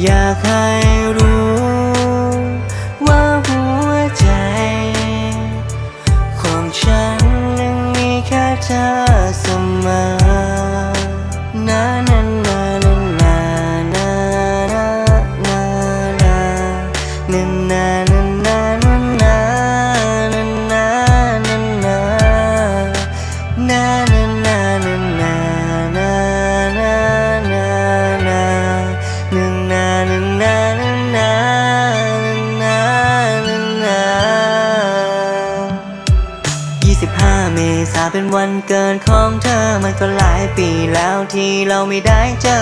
อยากให้รู้ เมษาเป็นวันเกิดของเธอ มันก็หลายปีแล้วที่เราไม่ได้เจอ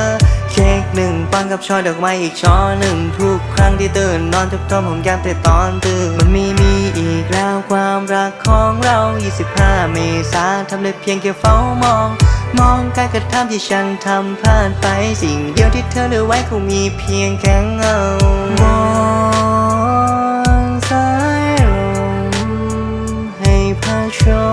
เค้กหนึ่งปอนกับช่อดอกไม้อีกช่อหนึ่ง ทุกครั้งที่ตื่นนอนทุบทมผมย้ำแต่ตอนตื่นมันมีมีอีกแล้วความรักของเรา 25 เมษาทำได้เพียงแค่เฝ้ามอง มองการกระทำที่ฉันทำพลาดไปสิ่งเดียวที่เธอเหลือไว้คงมีเพียงแค่เงาวอนสายลมให้พาช่ว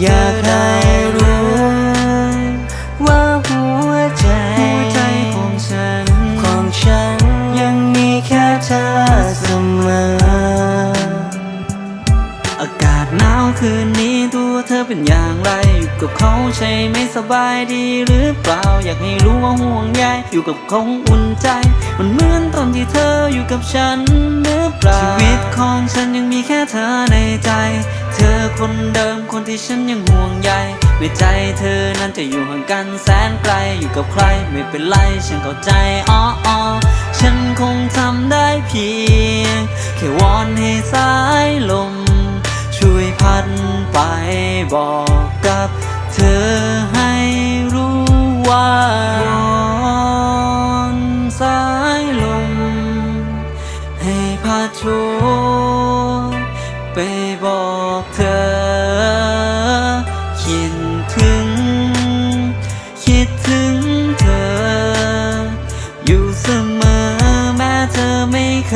อยากให้รู้ ว่าหัวใจหัวใจของฉัน ของฉันยังมีแค่เธอเสมอ อากาศหนาวคืนนี้ตัวเธอเป็นอย่างไร อยู่กับเขาใช่ไม่สบายดีหรือเปล่า อยากให้รู้ว่าห่วงใยอยู่กับเขาอุ่นใจ มันเหมือนตอนที่เธออยู่กับฉันหรือเปล่าชีวิตของฉันยังมีแค่เธอในใจ คนเดิมคนที่ฉันยังห่วงใยไม่ใจเธอนั้นจะอยู่ห่างกันแสนไกลอยู่กับใครไม่เป็นไรฉันเข้าใจอ๋ออฉันคงทำได้เพียง แค่วอนให้สายลม ช่วยพัดไปบอกกับเธอให้รู้ว่าวอนสายลม ให้พัดช่วยไปบอกเธอ ไม่เค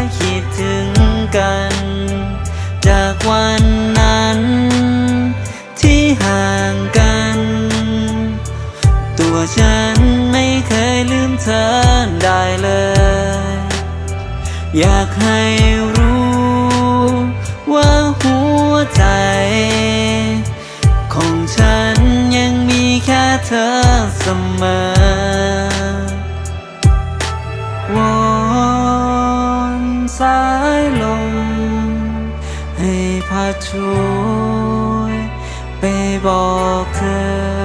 ยคิดถึงกัน จากวันนั้น ที่ห่างกัน ตัวฉันไม่เคยลืมเธอได้เลย อยากให้ ช่วย ไปบอกเธอ